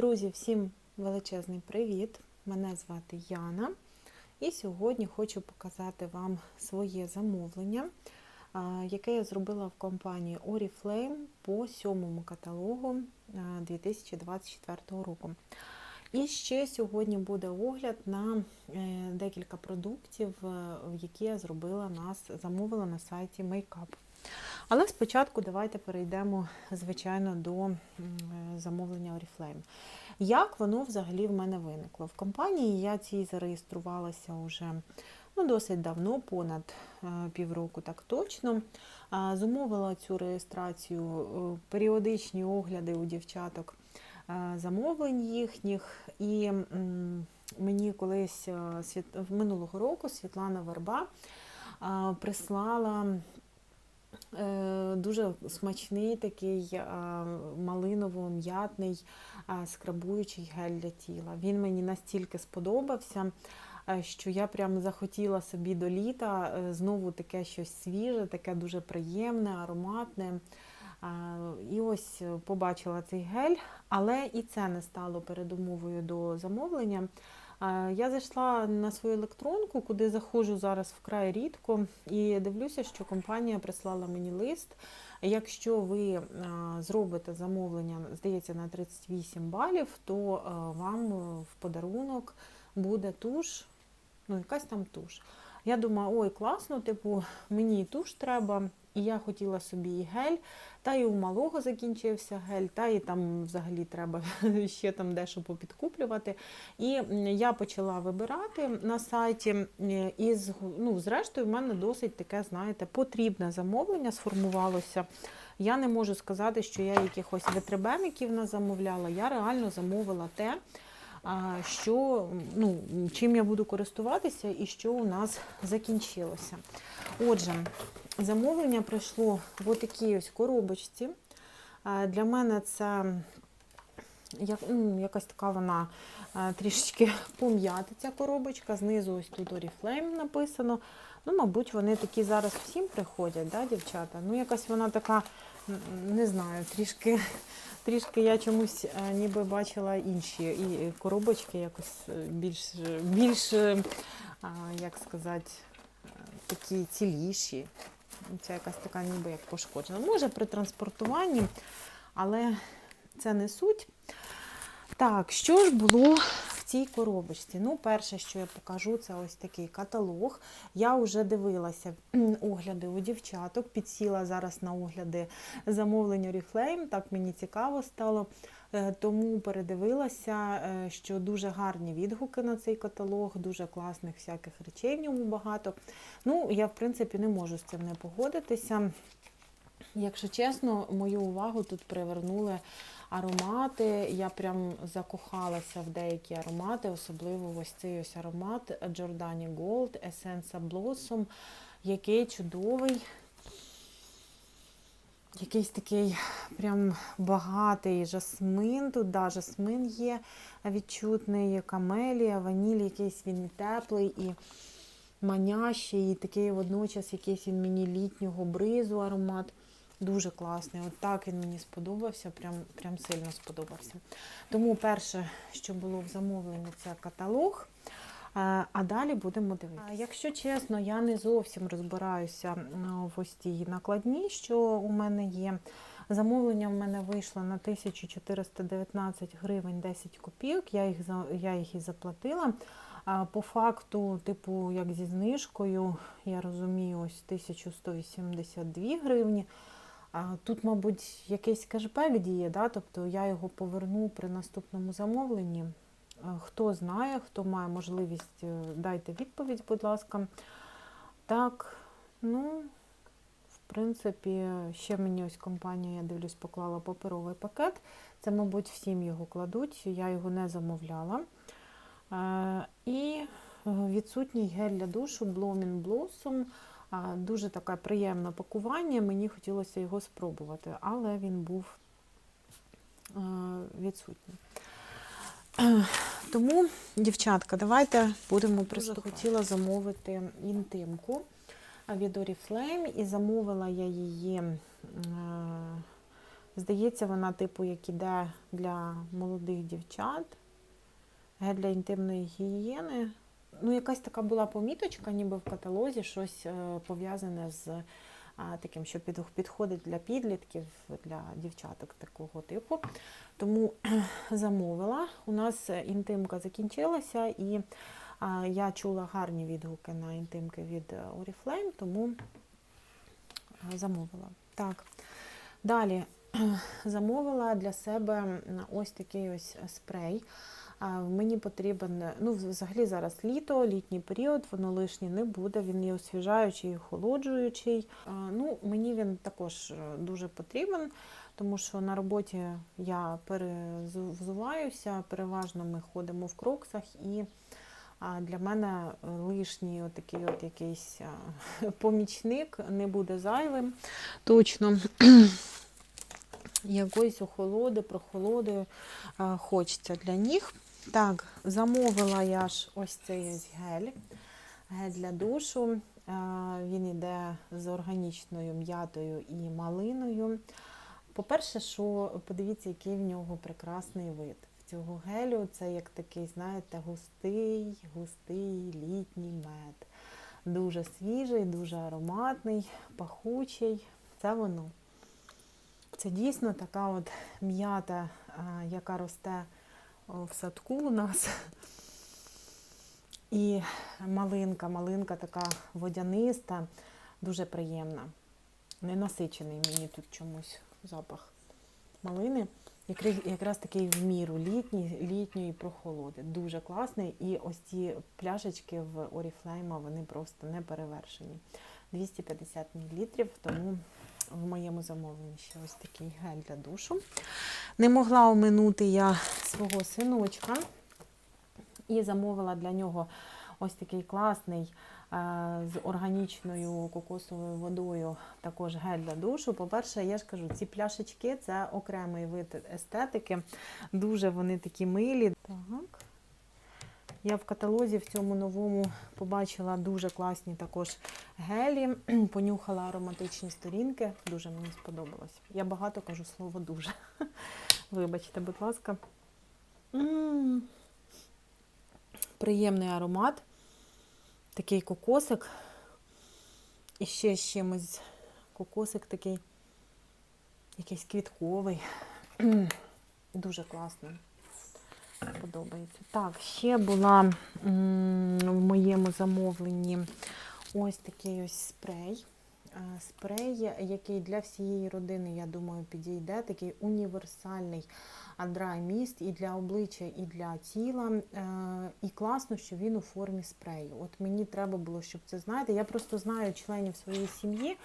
Друзі, всім величезний привіт! Мене звати Яна. І сьогодні хочу показати вам своє замовлення, яке я зробила в компанії Oriflame по сьомому каталогу 2024 року. І ще сьогодні буде огляд на е, декілька продуктів, які я зробила нас, замовила на сайті Makeup. Але спочатку давайте перейдемо, звичайно, до е, замовлення Oriflame. Як воно взагалі в мене виникло? В компанії я цій зареєструвалася вже ну, досить давно, понад е, півроку, так точно. Зумовила цю реєстрацію е, періодичні огляди у дівчаток замовлень їхніх. І мені колись минулого року Світлана Верба прислала Дуже смачний такий е, малиново-м'ятний е, скрабуючий гель для тіла. Він мені настільки сподобався, е, що я прям захотіла собі до літа е, знову таке щось свіже, таке дуже приємне, ароматне. Е, І ось е, побачила цей гель, але і це не стало передумовою до замовлення. Я зайшла на свою електронку, куди заходжу зараз вкрай рідко, і дивлюся, що компанія прислала мені лист. Якщо ви зробите замовлення, здається, на 38 балів, то вам е, в подарунок буде туш, ну якась там туш. Я думаю, ой, класно, типу, мені і туш треба, і я хотіла собі і гель, та і у малого закінчився гель, та і там взагалі треба ще там дещо попідкуплювати. І я почала вибирати на сайті, і ну, зрештою, в мене досить таке, знаєте, потрібне замовлення сформувалося. Я не можу сказати, що я якихось витребемиків не замовляла. Я реально замовила те, що, ну, чим я буду користуватися і що у нас закінчилося. Отже, замовлення прийшло в такій ось коробочці. Для мене це як, ну, якась така вона трішечки пом'ята ця коробочка. Знизу ось тут Oriflame написано. Ну, мабуть, вони такі зараз всім приходять, да, дівчата? Ну, якась вона така, не знаю, трішки, трішки я чомусь е, ніби бачила інші і коробочки якось е, більш, більш е, як сказати, такі ціліші. Це якась така ніби як пошкоджена. Може при транспортуванні, але це не суть. Так, що ж було цій коробочці? Ну, перше, що я покажу, це ось такий каталог. Я вже дивилася огляди у дівчаток, підсіла зараз на огляди замовлення Oriflame, так мені цікаво стало. Е, Тому передивилася, е, що дуже гарні відгуки на цей каталог, дуже класних всяких речей в ньому багато. Ну, я, в принципі, не можу з цим не погодитися. Якщо чесно, мою увагу тут привернули аромати. Я прям закохалася в деякі аромати, особливо ось цей ось аромат Giordani Gold Essence Blossom, який чудовий. Якийсь такий прям багатий жасмин. Тут да, жасмин є відчутний, камелія, ваніль, якийсь він теплий і манящий, і такий водночас якийсь він мені літнього бризу аромат. Дуже класний. От так він мені сподобався, прям, прям сильно сподобався. Тому перше, що було в замовленні, це каталог. А далі будемо дивитися. Якщо чесно, я не зовсім розбираюся в ось цій накладні, що у мене є. Замовлення в мене вийшло на 1419 гривень 10 копійок. Я їх, я їх і заплатила. По факту, типу, як зі знижкою, я розумію, ось 1182 гривні. Тут, мабуть, якийсь кешбек діє, да? тобто я його поверну при наступному замовленні. Е, Хто знає, хто має можливість, е, дайте відповідь, будь ласка. Так, ну, в принципі, ще мені ось компанія, я дивлюсь, поклала паперовий пакет. Це, мабуть, всім його кладуть, я його не замовляла. Е, І відсутній гель для душу Blooming Blossom. Дуже таке приємне пакування. Мені хотілося його спробувати, але він був е, відсутній. Тому, дівчатка, давайте будемо приступати. Хотіла замовити інтимку від Oriflame і замовила я її е, Здається, вона, типу, як іде для молодих дівчат, гель для інтимної гігієни. Ну, якась така була поміточка, ніби в каталозі, щось е, пов'язане з таким, що під, підходить для підлітків, для дівчаток такого типу. Тому замовила. У нас інтимка закінчилася, і я чула гарні відгуки на інтимки від е, Oriflame, тому е, замовила. Так. Далі замовила для себе ось такий ось спрей. Мені потрібен, ну, взагалі зараз літо, літній період, воно лишнє не буде. Він є освіжаючий, охолоджуючий. Ну, мені він також е, дуже потрібен, тому що на роботі я перевзуваюся, переважно ми ходимо в кроксах, і а, для мене лишній отакий от якийсь помічник не буде зайвим. Точно. Якоїсь охолоди, прохолоди хочеться для ніг. Так, замовила я ж ось цей ось гель. Гель для душу. Він йде з органічною м'ятою і малиною. По-перше, що подивіться, який в нього прекрасний вид. В цього гелю це як такий, знаєте, густий, густий літній мед. Дуже свіжий, дуже ароматний, пахучий. Це воно. Це дійсно така от м'ята, яка росте в садку у нас. І малинка, малинка така водяниста, дуже приємна. Ненасичений мені тут чомусь запах малини. Якраз такий в міру літній, літньої прохолоди. Дуже класний. І ось ці пляшечки в Oriflame, вони просто не перевершені. 250 мл, тому в моєму замовленні ще ось такий гель для душу. Не могла оминути я свого синочка і замовила для нього ось такий класний е, з органічною кокосовою водою, також гель для душу. По-перше, я ж кажу, ці пляшечки це окремий вид естетики. Дуже вони такі милі. Так. Я в каталозі в цьому новому побачила дуже класні також гелі, понюхала ароматичні сторінки. Дуже мені сподобалось. Я багато кажу слово дуже. Вибачте, будь ласка. Приємний аромат. Такий кокосик. І ще з чимось кокосик такий, якийсь квітковий. Дуже класний. Подобається. Так, ще була в моєму замовленні ось такий ось спрей. Е, Спрей, який для всієї родини, я думаю, підійде. Такий універсальний драй міст і для обличчя, і для тіла. Е, І класно, що він у формі спрею. От мені треба було, щоб це знаєте. Я просто знаю членів своєї сім'ї.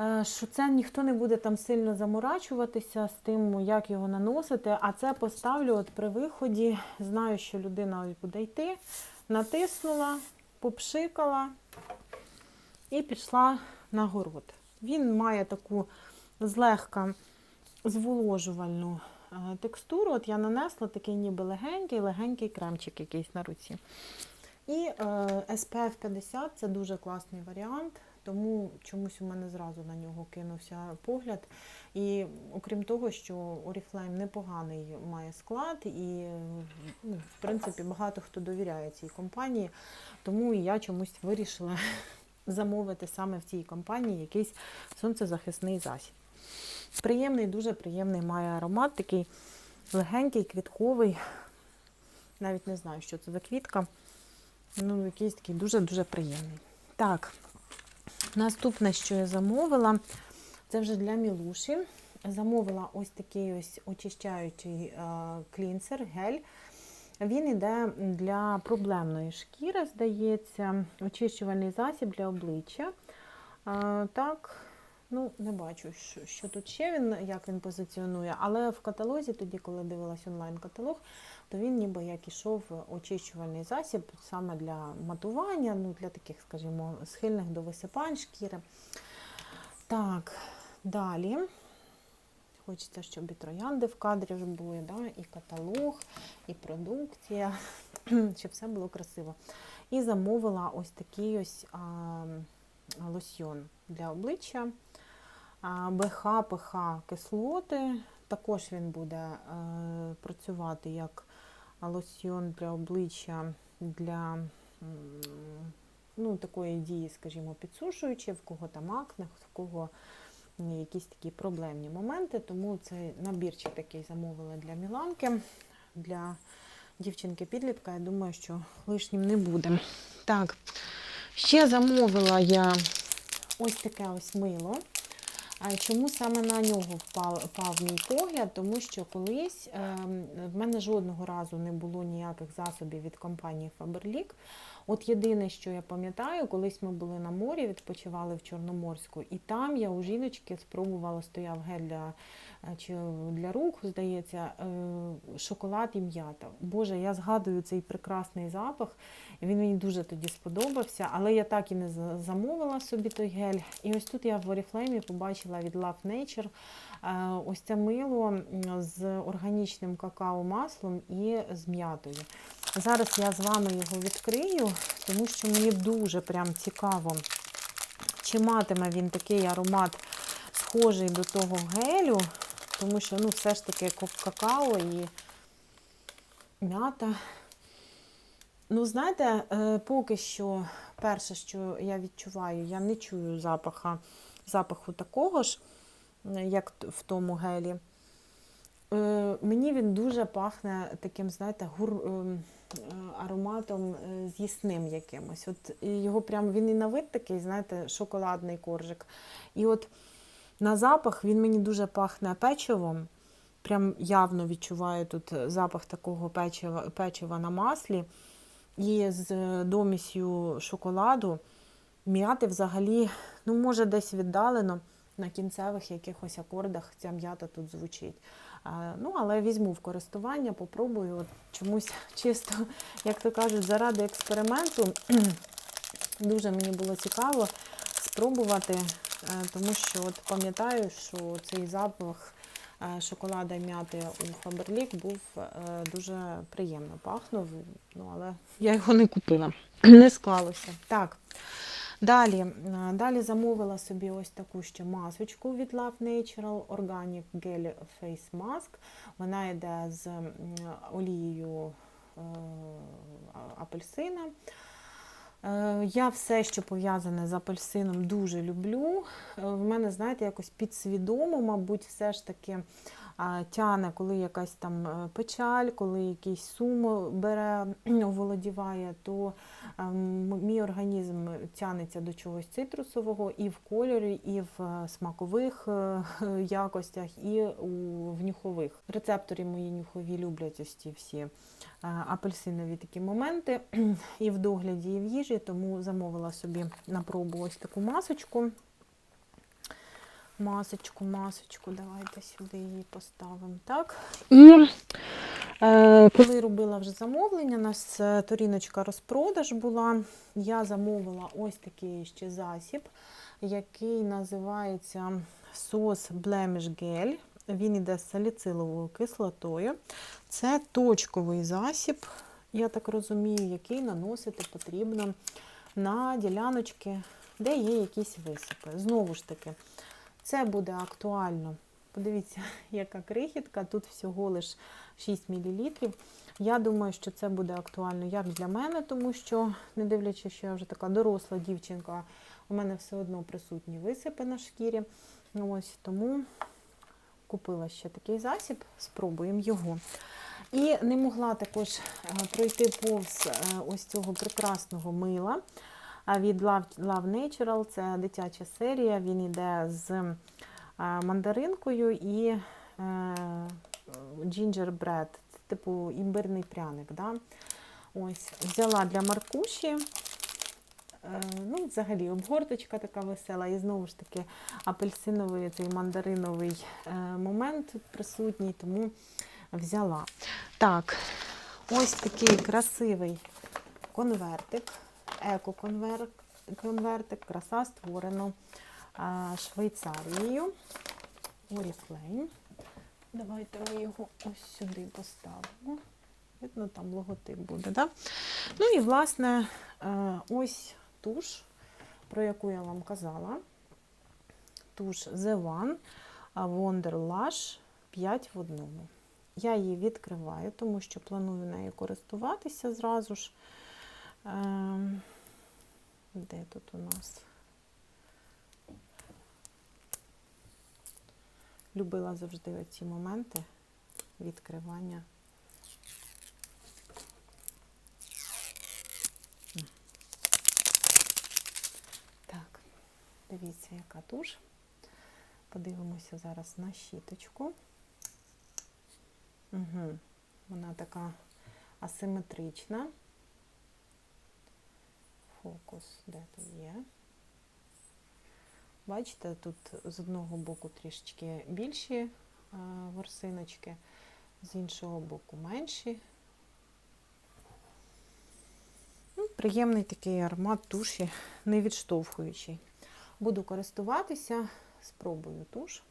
Е, що це ніхто не буде там сильно заморачуватися з тим, як його наносити, а це поставлю от при виході. Знаю, що людина ось буде йти, натиснула, попшикала і пішла на город. Він має таку злегка зволожувальну е, текстуру. От я нанесла такий ніби легенький, легенький кремчик якийсь на руці. І е, SPF 50 це дуже класний варіант, тому чомусь у мене зразу на нього кинувся погляд. І окрім того, що Oriflame непоганий має склад, і ну, в принципі багато хто довіряє цій компанії, тому і я чомусь вирішила замовити саме в цій компанії якийсь сонцезахисний засіб. Приємний, дуже приємний має аромат, такий легенький, квітковий. Навіть не знаю, що це за квітка. Ну, якийсь такий дуже-дуже приємний. Так, наступне, що я замовила, це вже для Мілуші. Замовила ось такий ось очищаючий е, клінсер, гель. Він йде для проблемної шкіри, здається, очищувальний засіб для обличчя. Е, так, ну, не бачу, що, що тут ще він, як він позиціонує, але в каталозі, тоді, коли дивилась онлайн-каталог, то він ніби як ішов очищувальний засіб саме для матування, ну, для таких, скажімо, схильних до висипань шкіри. Так, далі. Хочеться, щоб і троянди в кадрі були, да? і каталог, і продукція, щоб все було красиво. І замовила ось такий ось а, лосьйон для обличчя. А, БХ, ПХ кислоти. Також він буде е, працювати як лосьйон для обличчя для ну, такої дії, скажімо, підсушуючи, в кого там акне, в кого якісь такі проблемні моменти. Тому цей набірчик такий замовила для Міланки, для дівчинки-підлітка. Я думаю, що лишнім не буде. Так, ще замовила я ось таке ось мило. Чому саме на нього впав, впав мій погляд? Тому що колись ем, в мене жодного разу не було ніяких засобів від компанії Faberlic. От єдине, що я пам'ятаю, колись ми були на морі, відпочивали в Чорноморську, і там я у жіночки спробувала, стояв гель для, е, чи для рук, здається, е, шоколад і м'ята. Боже, я згадую цей прекрасний запах. Він мені дуже тоді сподобався, але я так і не замовила собі той гель. І ось тут я в Oriflame побачила від Love Nature е, ось це мило з органічним какао-маслом і з м'ятою. Зараз я з вами його відкрию, тому що мені дуже прям цікаво, чи матиме він такий аромат схожий до того гелю, тому що ну, все ж таки какао і м'ята. Ну, знаєте, е, поки що перше, що я відчуваю, я не чую запаха, запаху такого ж, е, як в тому гелі. Е, Мені він дуже пахне таким, знаєте, гур, ем, е, ароматом е, з'їсним якимось. От його прям він і на вид такий, знаєте, шоколадний коржик. І от на запах він мені дуже пахне печивом. Прям явно відчуваю тут запах такого печива, печива на маслі. І з домісю шоколаду м'яти взагалі, ну, може, десь віддалено на кінцевих якихось акордах ця м'ята тут звучить. Ну, але візьму в користування, попробую. От чомусь чисто, як то кажуть, заради експерименту. Дуже мені було цікаво спробувати, е, тому що от пам'ятаю, що цей запах е, шоколада і м'яти у Faberlic був е, дуже приємно пахнув, ну, але я його не купила. Не склалося. Так. Далі, далі замовила собі ось таку ще масочку від Love Natural Organic Gel Face Mask. Вона йде з олією е, апельсина. Е, Я все, що пов'язане з апельсином, дуже люблю. Е, В мене, знаєте, якось підсвідомо, мабуть, все ж таки тяне, коли якась там е, печаль, коли якийсь сум бере, оволодіває, то ем, мій організм тянеться до чогось цитрусового і в кольорі, і в е, смакових е, якостях, і в нюхових. Рецептори мої нюхові люблять ось ці всі е, апельсинові такі моменти і в догляді, і в їжі, тому замовила собі на пробу ось таку масочку. Масочку, масочку, давайте сюди її поставимо. Так. І е, коли робила вже замовлення, у нас е, торіночка розпродаж була. Я замовила ось такий ще засіб, який називається сос Blemish Gel. Він іде з саліциловою кислотою. Це точковий засіб, я так розумію, який наносити потрібно на діляночки, де є якісь висипи. Знову ж таки, це буде актуально. Подивіться, яка крихітка, тут всього лиш 6 мл. Я думаю, що це буде актуально як для мене, тому що, не дивлячись, що я вже така доросла дівчинка, у мене все одно присутні висипи на шкірі. Ось тому купила ще такий засіб, спробуємо його. І не могла також е, пройти повз е, ось цього прекрасного мила від Love, Natural. Це дитяча серія. Він йде з е, мандаринкою і gingerbread, типу імбирний пряник. Да? Ось, взяла для Маркуші. Е, Ну, взагалі, обгорточка така весела, і знову ж таки апельсиновий цей мандариновий е, момент присутній, тому взяла. Так, ось такий красивий конвертик, еко-конвертик, краса створено Швейцарією. Oriflame. Давайте ми його ось сюди поставимо. Видно, там логотип буде, да? Ну і, власне, е, ось туш, про яку я вам казала. туш The One Wonder Lush 5 в одному. Я її відкриваю, тому що планую нею користуватися зразу ж. Ем, Де тут у нас? Любила завжди оці моменти відкривання. Так, дивіться, яка туш. Подивимося зараз на щіточку. Угу. Вона така асиметрична. Фокус, де тут є? Бачите, тут з одного боку трішечки більші ворсиночки, з іншого боку менші. Ну, приємний такий аромат туші, не відштовхуючий. Буду користуватися, спробую туш.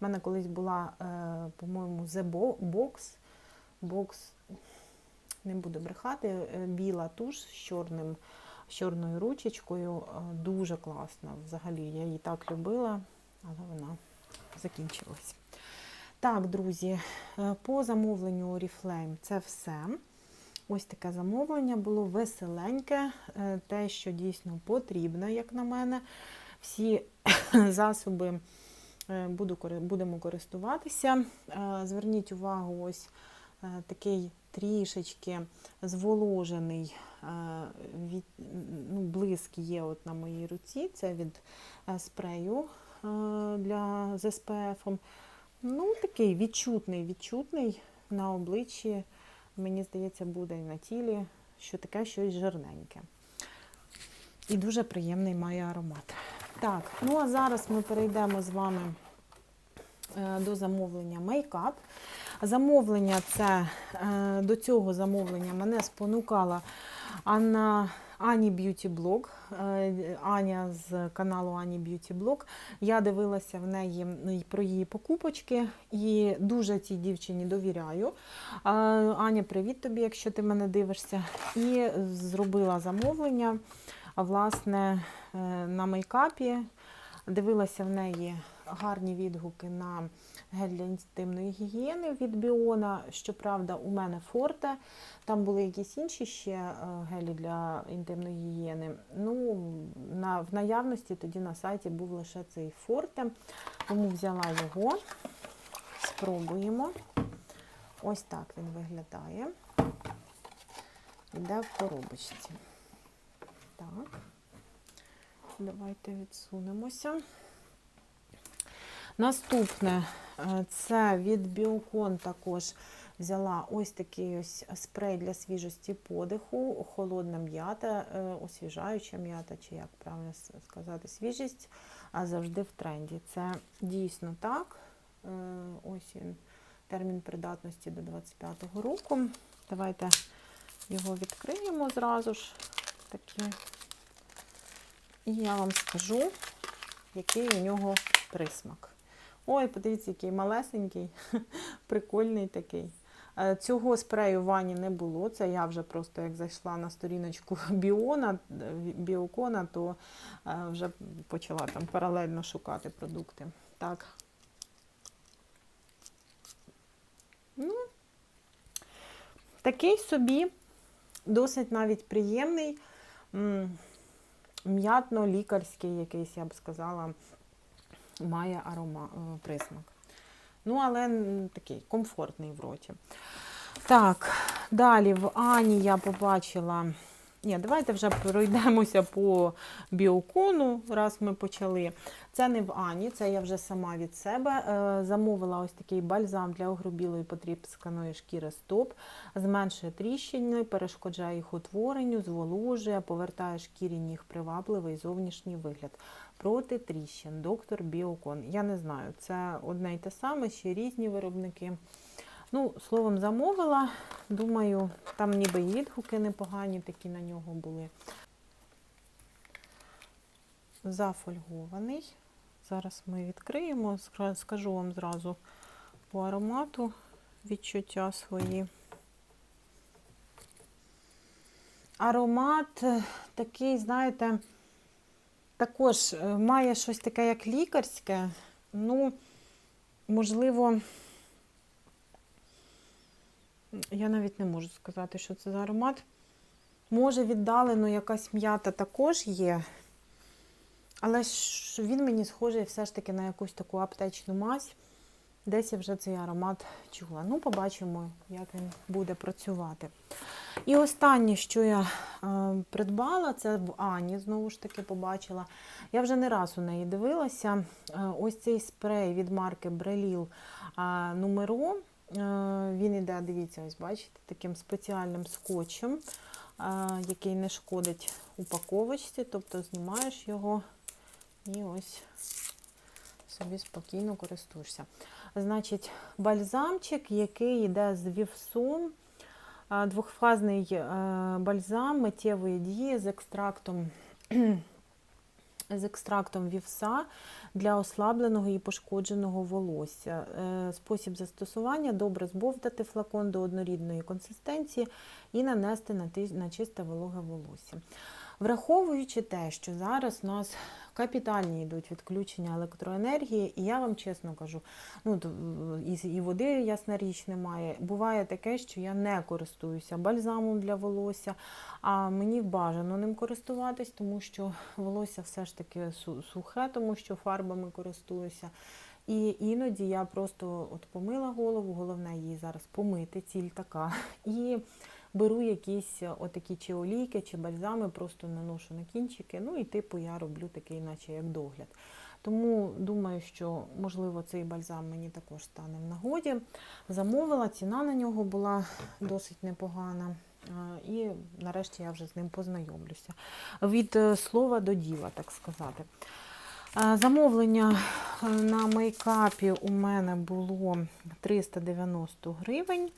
У мене колись була, е, по-моєму, The Box. Box, не буду брехати, е, біла туш з чорним з чорною ручечкою. Дуже класна. Взагалі, я її так любила, але вона закінчилась. Так, друзі, е, по замовленню Oriflame це все. Ось таке замовлення було веселеньке, е, те, що дійсно потрібно, як на мене. Всі засоби е, буду, будемо користуватися. Зверніть увагу, ось такий трішечки зволожений від, ну, блиск є от на моїй руці, це від спрею для з SPF. Ну, такий відчутний, відчутний на обличчі, мені здається, буде і на тілі, що таке щось жирненьке. І дуже приємний має аромат. Так, ну а зараз ми перейдемо з вами е, до замовлення мейкап. Замовлення це е, до цього замовлення мене спонукала Анна. Ані Б'юті Блог, е, Аня з каналу Ані Б'юті Блог. Я дивилася в неї про її покупочки і дуже цій дівчині довіряю. Аня, привіт тобі, якщо ти мене дивишся. І зробила замовлення власне, на мейкапі. Дивилася в неї гарні відгуки на гель для інтимної гігієни від Біона. Щоправда, у мене форте. Там були якісь інші ще е, гелі для інтимної гігієни. Ну, на, В наявності тоді на сайті був лише цей форте, тому взяла його, спробуємо. Ось так він виглядає. Йде в коробочці. Так, давайте відсунемося. Наступне е, це від Біокон також взяла ось такий ось спрей для свіжості подиху, холодна м'ята, е, освіжаюча м'ята, чи як правильно сказати, свіжість, а завжди в тренді. Це дійсно так. Е, ось він, термін придатності до 25-го року. Давайте його відкриємо зразу ж таки. І я вам скажу, який у нього присмак. Ой, подивіться, який малесенький, прикольний такий. Е, цього спрею вані не було. Це я вже просто як зайшла на сторіночку біона, біокона, то е, вже почала там паралельно шукати продукти. Так. Ну, Такий собі досить навіть приємний, м'ятно-лікарський якийсь, я б сказала має арома, е, присмак. Ну, але такий комфортний в роті. Так, далі в Ані я побачила. Ні, давайте вже пройдемося по біокону, раз ми почали. Це не в Ані, це я вже сама від себе. Е, замовила ось такий бальзам для огрубілої потріпсканої шкіри стоп, зменшує тріщини, перешкоджає їх утворенню, зволожує, повертає шкірі ніг привабливий зовнішній вигляд. Проти тріщин, доктор Біокон. Я не знаю, це одне й те саме, ще різні виробники. Ну, словом, замовила. Думаю, там ніби і відгуки непогані такі на нього були. Зафольгований. Зараз ми відкриємо, скажу вам зразу по аромату відчуття свої. Аромат такий, знаєте, також е, має щось таке, як лікарське. Ну, можливо, я навіть не можу сказати, що це за аромат. Може, віддалено якась м'ята також є. Але ж він мені схожий все ж таки на якусь таку аптечну мазь. Десь я вже цей аромат чула. Ну, побачимо, як він буде працювати. І останнє, що я е, придбала, це в Ані, знову ж таки, побачила. Я вже не раз у неї дивилася. Е, ось цей спрей від марки Бреліл. Е, він іде, дивіться, ось бачите, таким спеціальним скотчем, е, який не шкодить упаковочці, тобто знімаєш його і ось собі спокійно користуєшся. Значить, бальзамчик, який йде з вівсом, а, двохфазний е, бальзам миттєвої дії з екстрактом. З екстрактом вівса для ослабленого і пошкодженого волосся. Е, Спосіб застосування добре збовтати флакон до однорідної консистенції і нанести на чисте вологе волосся. Враховуючи те, що зараз у нас капітальні йдуть відключення електроенергії, і я вам чесно кажу, ну і води, ясна річ, немає. Буває таке, що я не користуюся бальзамом для волосся, а мені бажано ним користуватись, тому що волосся все ж таки сухе, тому що фарбами користуюся. І іноді я просто от помила голову, головне її зараз помити, ціль така. І беру якісь отакі чи олійки, чи бальзами, просто наношу на кінчики. Ну і типу я роблю такий, наче як догляд. Тому думаю, що можливо цей бальзам мені також стане в нагоді. Замовила, ціна на нього була досить непогана. І нарешті я вже з ним познайомлюся. Від е, слова до діла, так сказати. Е, Замовлення е, на мейкапі у мене було 390 гривень.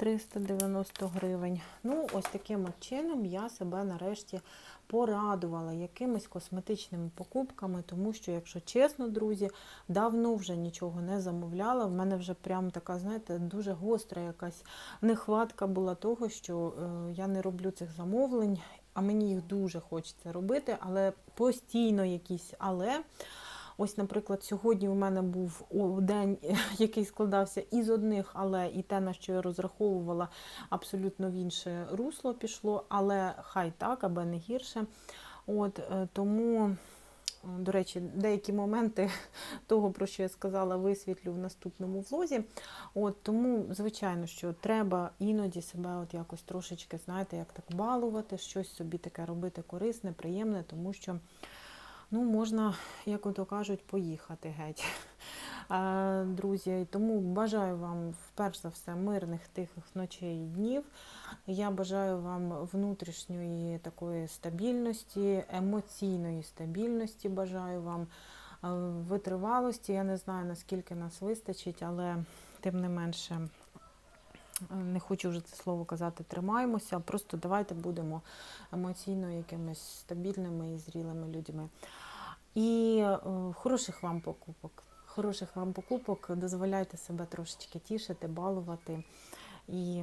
390 гривень. Ну, ось таким чином я себе нарешті порадувала якимись косметичними покупками, тому що, якщо чесно, друзі, давно вже нічого не замовляла. В мене вже прям така, знаєте, дуже гостра якась нехватка була того, що е, я не роблю цих замовлень, а мені їх дуже хочеться робити, але постійно якісь але. Ось, наприклад, сьогодні у мене був день, який складався із одних, але і те, на що я розраховувала, абсолютно в інше русло пішло, але хай так, аби не гірше. От е, тому, до речі, деякі моменти того, про що я сказала, висвітлю в наступному влозі. От тому, звичайно, що треба іноді себе от якось трошечки, знаєте, як так балувати, щось собі таке робити корисне, приємне, тому що ну, можна, як ото кажуть, поїхати геть. Друзі, тому бажаю вам, перш за все, мирних, тихих ночей і днів. Я бажаю вам внутрішньої такої стабільності, емоційної стабільності. Бажаю вам е, витривалості. Я не знаю, наскільки нас вистачить, але тим не менше. Не хочу вже це слово казати, тримаємося. Просто давайте будемо емоційно якимись стабільними і зрілими людьми. І е, хороших вам покупок. Хороших вам покупок. Дозволяйте себе трошечки тішити, балувати і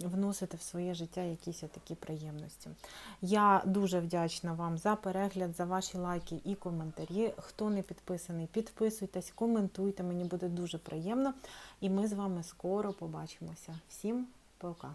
вносити в своє життя якісь такі приємності. Я дуже вдячна вам за перегляд, за ваші лайки і коментарі. Хто не підписаний, підписуйтесь, коментуйте. Мені буде дуже приємно. І ми з вами скоро побачимося. Всім пока!